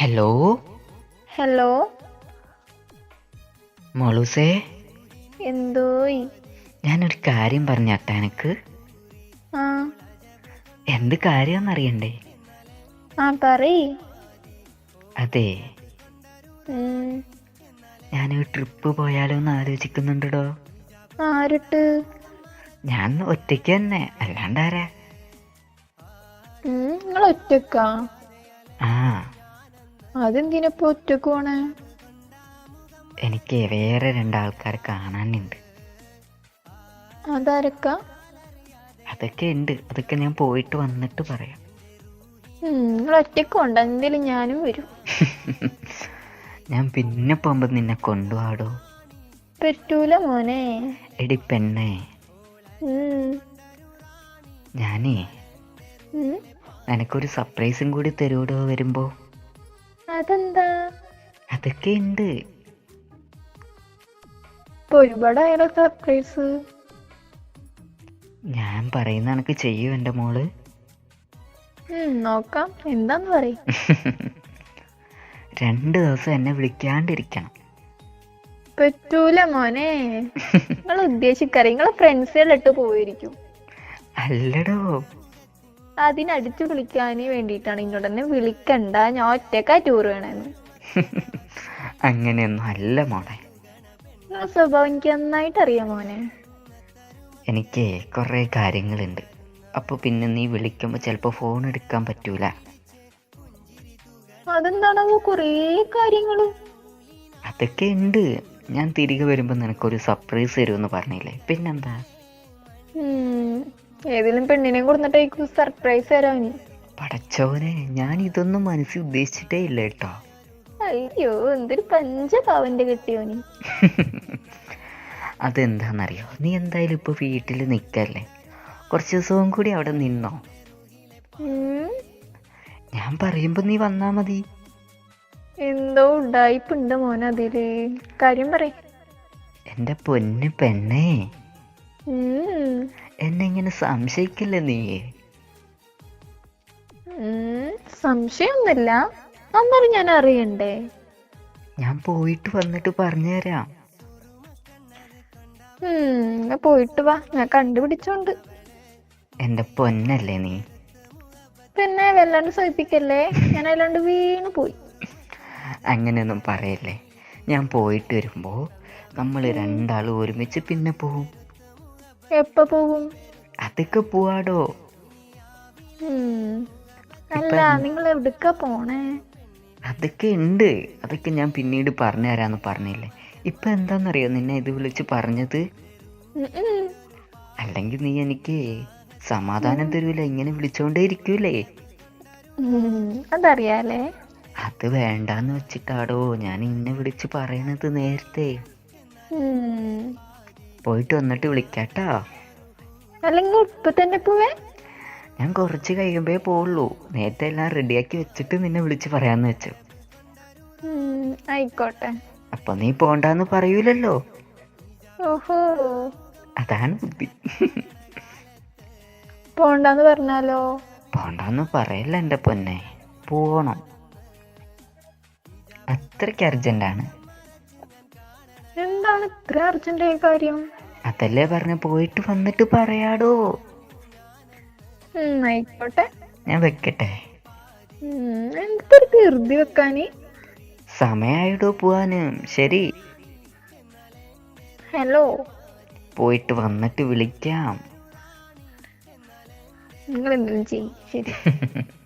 Hello hello മോളൂസേ? എന്തോയി? ഞാനൊരു കാര്യം പറഞ്ഞാട്ടാ എനിക്ക്. ആ. എന്ത് കാര്യമെന്നറിയണ്ടേ ആ പറയ്. അതെ. ഉം, ഒരു ട്രിപ്പ് പോയാലോ എന്ന് ആലോചിക്കുന്നുണ്ടോ ആരിട്ട്? ഞാൻ ഒറ്റയ്ക്ക് തന്നെ അല്ലാണ്ടാരാ? നിങ്ങൾ ഒറ്റക്കാ ആ. അതെന്തിനപ്പോ ഒറ്റയ്ക്ക് പോണേ? എനിക്ക് വേറെ രണ്ടാൾക്കാർ കാണാനുണ്ട്. അതാരക്ക? അതൊക്കെ ഉണ്ട്. അതൊക്കെ ഞാൻ പോയിട്ട് വന്നിട്ട് പറയാം. നിങ്ങൾ ഒറ്റയ്ക്ക് എന്തേലും ഞാനും വരും. ഞാൻ പിന്നെ പോകുമ്പോ നിന്നെ കൊണ്ടുപോടോ പറ്റൂല മോനെ. എടി പെണ്ണേ. ഉം, ഞാനേ ഉം. നിനക്കൊരു സർപ്രൈസും കൂടി തരൂടോ വരുമ്പോ? അതെന്താ? അതൊക്കെ ഉണ്ട് ഇപ്പൊ ഒരുപാടായാലോ സർപ്രൈസ്. ഞാൻ പറയുന്ന കണക്ക് ചെയ്യൂ എന്റെ മോൾ. നോക്കാം. എന്താന്ന് പറയും. രണ്ട് ദിവസം എന്നെ വിളിക്കാണ്ടിരിക്കണം. പറ്റൂല മോനെ. നിങ്ങൾ ഉദ്ദേശിക്കറി. നിങ്ങളെ ഫ്രണ്ട്സുകളിട്ട് പോയിരിക്കും. അല്ലടോ. അതിനടിച്ചു വിളിക്കാൻ വേണ്ടിയിട്ടാണ് ഇങ്ങോട്ട് തന്നെ വിളിക്കണ്ട. ഞാൻ ഒറ്റക്കാ ടൂർ വേണമെന്ന് അങ്ങനെയൊന്നും അല്ല മോളെ. സ്വഭാവം എനിക്ക് നന്നായിട്ട് അറിയാം മോനെ. എനിക്ക് കുറേ കാര്യങ്ങളുണ്ട്. അപ്പോൾ പിന്നെ നീ വിളിക്കുമ്പോൾ ചിലപ്പോൾ ഫോൺ എടുക്കാൻ പറ്റൂല. അതെന്താണോ കുറേ കാര്യങ്ങൾ. അതൊക്കെ ഉണ്ട് ഞാൻ തിരികെ വരുമ്പോൾ നിനക്കൊരു സർപ്രൈസ് തരുമെന്ന് പറഞ്ഞില്ലേ? പിന്നെന്താ? ഏതെങ്കിലും പെണ്ണിനെ കൊടുത്തിട്ടായിരിക്കും സർപ്രൈസ് തരാൻ പടച്ചോനെ ഞാൻ ഇതൊന്നും മനസ്സിൽ ഉദ്ദേശിച്ചിട്ടേ ഇല്ല കേട്ടോ. അയ്യോ എന്തൊരു പഞ്ചപാവന്റെ കിട്ടിയോനി. അതെന്താണെന്നറിയോ നീ എന്തായാലും ഇപ്പൊ വീട്ടിൽ നിൽക്കല്ലേ കുറച്ച് ദിവസവും കൂടി അവിടെ നിന്നോ? ഞാൻ പറയുമ്പോ നീ വന്നാ മതി. എന്തോ ഉണ്ടായിപ്പുണ്ട് മോനെ അതിൽ. കാര്യം പറ എന്റെ പൊന്ന് പെണ്ണേ. എന്നെ ഇങ്ങനെ സംശയിക്കില്ല നീ? സംശയമൊന്നുമില്ല. നമ്പർ ഞാൻ അറിയണ്ടേ? ഞാൻ പോയിട്ട് വന്നിട്ട് പറഞ്ഞു തരാം പോയിട്ട് വാ. ഞാൻ കണ്ടുപിടിച്ചോണ്ട്. എന്റെ പൊന്നല്ലേ നീ? പിന്നെ വല്ലാണ്ട് സഹിപ്പിക്കല്ലേ? ഞാൻ അല്ലാണ്ട് വീണ് പോയി. അങ്ങനെയൊന്നും പറയല്ലേ. ഞാൻ പോയിട്ട് വരുമ്പോൾ നമ്മൾ രണ്ടാളും ഒരുമിച്ച് പിന്നെ പോവും. എപ്പ പോകും? അതൊക്കെ പോവാടോ. അല്ല നിങ്ങൾ എവിടുക്ക പോണേ? അതൊക്കെ ഉണ്ട് അതൊക്കെ ഞാൻ പിന്നീട് പറഞ്ഞു തരാന്ന് പറഞ്ഞില്ലേ. ഇപ്പൊ എന്താന്നറിയോ നിന്നെ ഇത് വിളിച്ച് പറഞ്ഞത്. അല്ലെങ്കിൽ നീ എനിക്ക് സമാധാനം തരൂല? ഇങ്ങനെ വിളിച്ചോണ്ടേ ഇരിക്കൂലേ? അതറിയാലേ. അത് വേണ്ടാന്ന് വെച്ചിട്ടാടോ. ഞാൻ ഇന്നെ വിളിച്ച് പറയണത് നേരത്തെ. പോയിട്ട് വന്നിട്ട് വിളിക്കാട്ടോ. അല്ലെങ്കിൽ ഇപ്പൊ തന്നെ പോവേ? ഞാൻ കുറച്ച് കഴിയുമ്പേ പോവുള്ളൂ. നേരത്തെ എല്ലാം റെഡിയാക്കി വെച്ചിട്ട് നിന്നെ വിളിച്ച് പറയാന്ന് വെച്ചു. ആയിക്കോട്ടെ. അപ്പൊ നീ പോണ്ടെന്ന് പറയൂലല്ലോ. ഓഹോ. അതാണ് ബുദ്ധി. പോണ്ടെന്ന് പറഞ്ഞാലോ? പോണ്ടെന്ന് പറയല്ല എന്റെ പൊന്നെ. പോണം അത്രയ്ക്ക് അർജന്റാണ്. എന്താണ് ഇത്ര അർജന്റ് കാര്യം? അതല്ലേ പറഞ്ഞ പോയിട്ട് വന്നിട്ട് പറയാടോ. ആയിക്കോട്ടെ. ഞാൻ വെക്കട്ടെ. എന്തൊരു ധൃതി വെക്കാന്? സമയായിടോ പോവാന്. ശരി. ഹലോ. പോയിട്ട് വന്നിട്ട് വിളിക്കാം. നിങ്ങൾ എന്തെങ്കിലും ചെയ്യും. ശരി.